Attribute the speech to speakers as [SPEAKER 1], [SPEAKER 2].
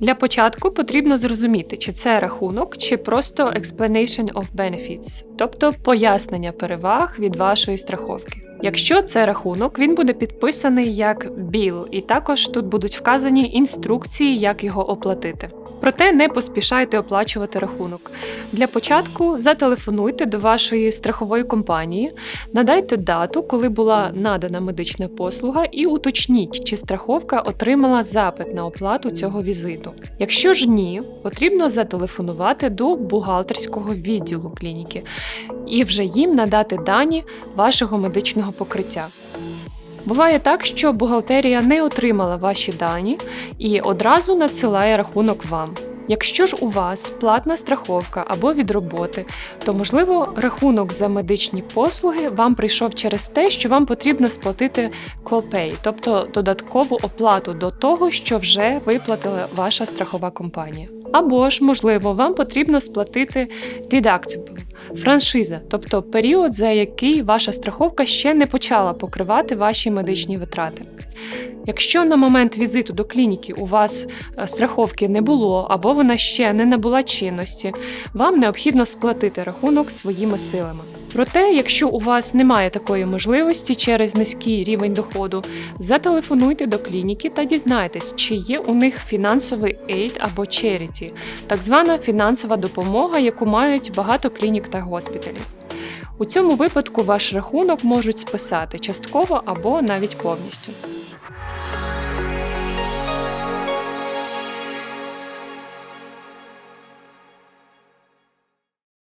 [SPEAKER 1] Для початку потрібно зрозуміти, чи це рахунок, чи просто explanation of benefits, тобто пояснення переваг від вашої страховки. Якщо це рахунок, він буде підписаний як біл, і також тут будуть вказані інструкції, як його оплатити. Проте не поспішайте оплачувати рахунок. Для початку зателефонуйте до вашої страхової компанії, надайте дату, коли була надана медична послуга, і уточніть, чи страховка отримала запит на оплату цього візиту. Якщо ж ні, потрібно зателефонувати до бухгалтерського відділу клініки і вже їм надати дані вашого медичного покриття. Буває так, що бухгалтерія не отримала ваші дані і одразу надсилає рахунок вам. Якщо ж у вас платна страховка або від роботи, то можливо рахунок за медичні послуги вам прийшов через те, що вам потрібно сплатити copay, тобто додаткову оплату до того, що вже виплатила ваша страхова компанія. Або ж, можливо, вам потрібно сплатити deductible, франшиза, тобто період, за який ваша страховка ще не почала покривати ваші медичні витрати. Якщо на момент візиту до клініки у вас е, страховки не було або вона ще не набула чинності, вам необхідно сплатити рахунок своїми силами. Проте, якщо у вас немає такої можливості через низький рівень доходу, зателефонуйте до клініки та дізнайтесь, чи є у них фінансовий aid або charity, так звана фінансова допомога, яку мають багато клінік та госпіталів. У цьому випадку ваш рахунок можуть списати частково або навіть повністю.